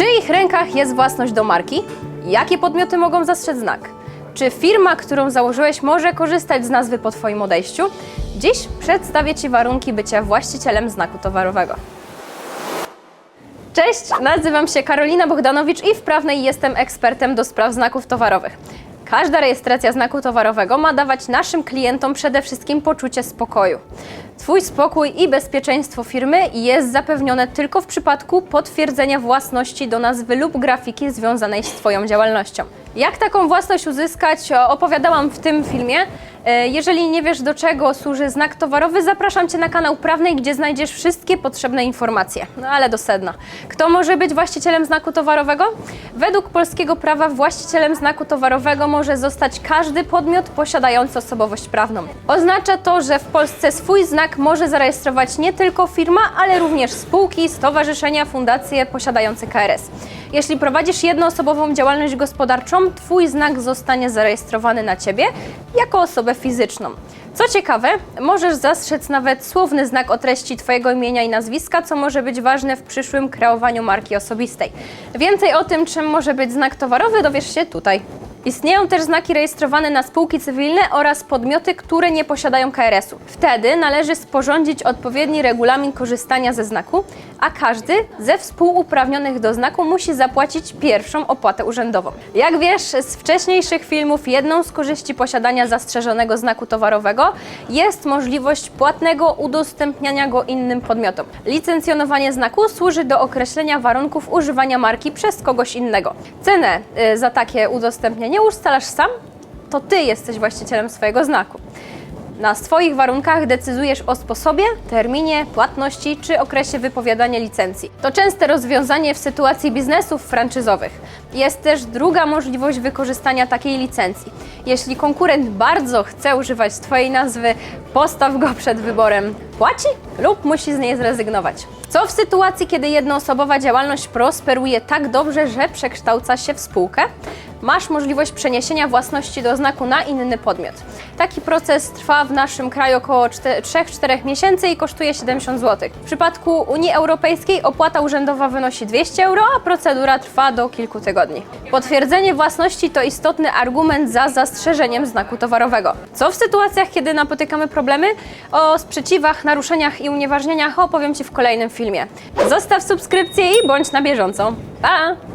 czyich rękach jest własność do marki? Jakie podmioty mogą zastrzec znak? Czy firma, którą założyłeś, może korzystać z nazwy po Twoim odejściu? Dziś przedstawię Ci warunki bycia właścicielem znaku towarowego. Cześć, nazywam się Karolina Bogdanowicz i w Prawnej jestem ekspertem do spraw znaków towarowych. Każda rejestracja znaku towarowego ma dawać naszym klientom przede wszystkim poczucie spokoju. Twój spokój i bezpieczeństwo firmy jest zapewnione tylko w przypadku potwierdzenia własności do nazwy lub grafiki związanej z Twoją działalnością. Jak taką własność uzyskać, opowiadałam w tym filmie. E, Jeżeli nie wiesz, do czego służy znak towarowy, zapraszam Cię na kanał Prawnej, gdzie znajdziesz wszystkie potrzebne informacje. No ale do sedna. Kto może być właścicielem znaku towarowego? Według polskiego prawa właścicielem znaku towarowego może zostać każdy podmiot posiadający osobowość prawną. Oznacza to, że w Polsce swój znak może zarejestrować nie tylko firma, ale również spółki, stowarzyszenia, fundacje posiadające KRS. Jeśli prowadzisz jednoosobową działalność gospodarczą, Twój znak zostanie zarejestrowany na Ciebie jako osobę fizyczną. Co ciekawe, możesz zastrzec nawet słowny znak o treści Twojego imienia i nazwiska, co może być ważne w przyszłym kreowaniu marki osobistej. Więcej o tym, czym może być znak towarowy, dowiesz się tutaj. Istnieją też znaki rejestrowane na spółki cywilne oraz podmioty, które nie posiadają KRS-u. Wtedy należy sporządzić odpowiedni regulamin korzystania ze znaku, a każdy ze współuprawnionych do znaku musi zapłacić pierwszą opłatę urzędową. Jak wiesz z wcześniejszych filmów, jedną z korzyści posiadania zastrzeżonego znaku towarowego jest możliwość płatnego udostępniania go innym podmiotom. Licencjonowanie znaku służy do określenia warunków używania marki przez kogoś innego. Cenę y, za takie udostępnienie ustalasz sam, to ty jesteś właścicielem swojego znaku. Na swoich warunkach decydujesz o sposobie, terminie, płatności czy okresie wypowiadania licencji. To częste rozwiązanie w sytuacji biznesów franczyzowych. Jest też druga możliwość wykorzystania takiej licencji. Jeśli konkurent bardzo chce używać Twojej nazwy, postaw go przed wyborem płaci lub musi z niej zrezygnować. Co w sytuacji, kiedy jednoosobowa działalność prosperuje tak dobrze, że przekształca się w spółkę? Masz możliwość przeniesienia własności do znaku na inny podmiot. Taki proces trwa w naszym kraju około 3-4 miesięcy i kosztuje 70 zł. W przypadku Unii Europejskiej opłata urzędowa wynosi 200 euro, a procedura trwa do kilku tygodni. Potwierdzenie własności to istotny argument za zastrzeżeniem znaku towarowego. Co w sytuacjach, kiedy napotykamy problemy? O sprzeciwach, naruszeniach i unieważnieniach opowiem Ci w kolejnym filmie. Zostaw subskrypcję i bądź na bieżąco. Pa!